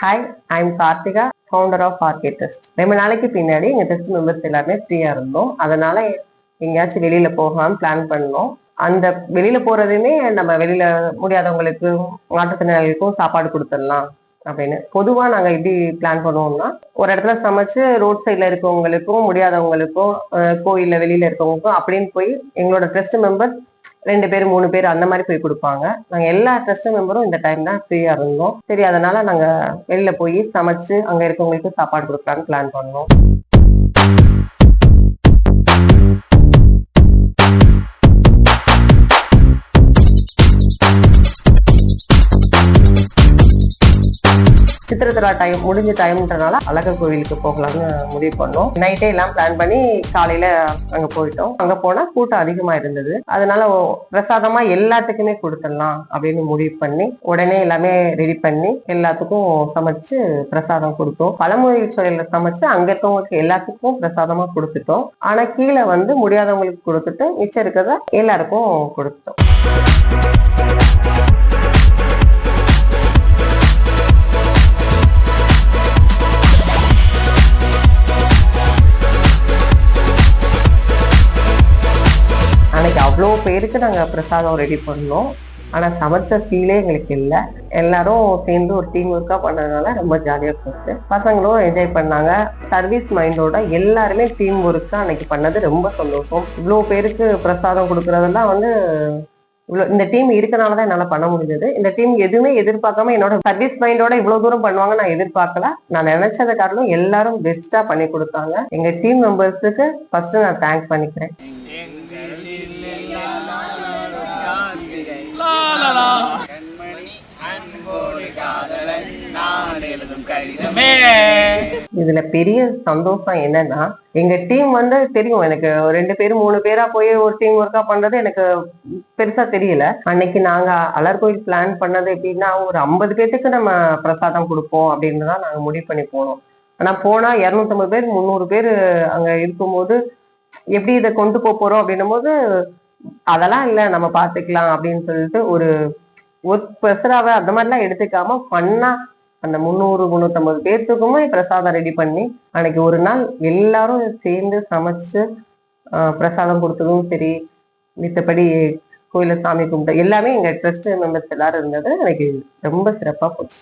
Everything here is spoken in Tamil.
Hi I'm Karthika founder of RK test ரொம்ப நாளைக்கு பின்னாடி எங்கள் டெஸ்ட் மெம்பர்ஸ் எல்லாருமே ஃப்ரீயாக இருந்தோம். அதனால எங்கேயாச்சும் வெளியில் போகலாம்னு பிளான் பண்ணோம். அந்த வெளியில் போகிறதுமே நம்ம வெளியில் முடியாதவங்களுக்கு மாற்றுத்திறனாளிகளுக்கும் சாப்பாடு கொடுத்துடலாம் அப்படின்னு. பொதுவாக நாங்கள் எப்படி பிளான் பண்ணுவோம்னா ஒரு இடத்துல சமைச்சு ரோட் சைடில் இருக்கவங்களுக்கும் முடியாதவங்களுக்கும் கோயிலில் வெளியில் இருக்கவங்களுக்கும் அப்படின்னு போய் எங்களோட ட்ரஸ்ட் மெம்பர்ஸ் ரெண்டு பேர் மூணு பேர் அந்த மாதிரி போய் கொடுப்பாங்க. நாங்க எல்லா ட்ரஸ்ட் மெம்பரும் இந்த டைம் தான் ஃப்ரீயா இருந்தோம். சரி அதனால நாங்க வெளில போய் சமைச்சு அங்க இருக்கவங்களுக்கு சாப்பாடு கொடுக்கலான்னு பிளான் பண்ணோம் சித்திரத்திரா டைம் முடிஞ்ச டைம்ன்றனால அழகர் கோவிலுக்கு போகலாம்னு முடிவு பண்ணோம். நைட்டே எல்லாம் பிளான் பண்ணி காலையில அங்க போயிட்டோம். அங்க போனா கூட்டம் அதிகமா இருந்தது. அதனால பிரசாதமா எல்லாத்துக்குமே கொடுத்துடலாம் அப்படின்னு முடிவு பண்ணி உடனே எல்லாமே ரெடி பண்ணி எல்லாத்துக்கும் சமைச்சு பிரசாதம் கொடுத்தோம். பழமொழி சோலையில சமைச்சு அங்க இருக்கவங்களுக்கு எல்லாத்துக்கும் பிரசாதமா கொடுத்துட்டோம். ஆனா கீழே வந்து முடியாதவங்களுக்கு கொடுத்துட்டு மிச்சம் இருக்கிறத எல்லாருக்கும் கொடுத்துட்டோம். அவ்வளோ பேருக்கு நாங்கள் பிரசாதம் ரெடி பண்ணோம். ஆனால் சமைச்ச ஃபீலே எங்களுக்கு இல்லை. எல்லாரும் சேர்ந்து ஒரு டீம் ஒர்க்காக பண்ணதுனால ரொம்ப ஜாலியாக போச்சு. பசங்களும் என்ஜாய் பண்ணாங்க. சர்வீஸ் மைண்டோட எல்லாருமே டீம் ஒர்க்காக அன்னைக்கு பண்ணது. ரொம்ப சந்தோஷம். இவ்வளோ பேருக்கு பிரசாதம் கொடுக்கறதெல்லாம் வந்து இவ்வளோ இந்த டீம் இருக்கனால தான் என்னால் பண்ண முடிஞ்சது. இந்த டீம் எதுவுமே எதிர்பார்க்காம என்னோட சர்வீஸ் மைண்டோட இவ்வளோ தூரம் பண்ணுவாங்க நான் எதிர்பார்க்கல. நான் நினைச்சதை காரணம் எல்லாரும் பெஸ்ட்டாக பண்ணி கொடுத்தாங்க. எங்கள் டீம் மெம்பர்ஸுக்கு ஃபர்ஸ்ட் நான் தேங்க் பண்ணிக்கிறேன். எழுதும் கடிதமே. இதுல பெரிய சந்தோஷம் என்னன்னா எங்க டீம் வந்து தெரியும். எனக்கு ரெண்டு பேர் மூணு பேரா போய் ஒரு டீம் ஒர்க்கா பண்றது எனக்கு பெருசா தெரியல. அன்னைக்கு நாங்க அலர் கோயில் பிளான் பண்ணது எப்படின்னா ஒரு ஐம்பது பேத்துக்கு நம்ம பிரசாதம் கொடுப்போம் அப்படின்னு தான் நாங்க முடிவு பண்ணி போனோம். ஆனா போனா இருநூத்தம்பது பேர் முந்நூறு பேர் அங்க இருக்கும்போது எப்படி இதை கொண்டு போக போறோம் அப்படின்னும் போது அதெல்லாம் இல்ல நம்ம பாத்துக்கலாம் அப்படின்னு சொல்லிட்டு ஒரு ஒரு பெருசாவை அந்த மாதிரிலாம் எடுத்துக்காம பண்ணா அந்த முந்நூறு முந்நூற்றம்பது பேர்த்துக்குமே பிரசாதம் ரெடி பண்ணி அன்னைக்கு ஒரு நாள் எல்லாரும் சேர்ந்து சமைச்சு ஆஹ் பிரசாதம் கொடுத்ததும் சரி மித்தபடி கோயில சாமி கும்பிட்டு எல்லாமே எங்க ட்ரஸ்ட் மெம்பர்ஸ் எல்லாரும் இருந்தது. எனக்கு ரொம்ப சிறப்பா போச்சு.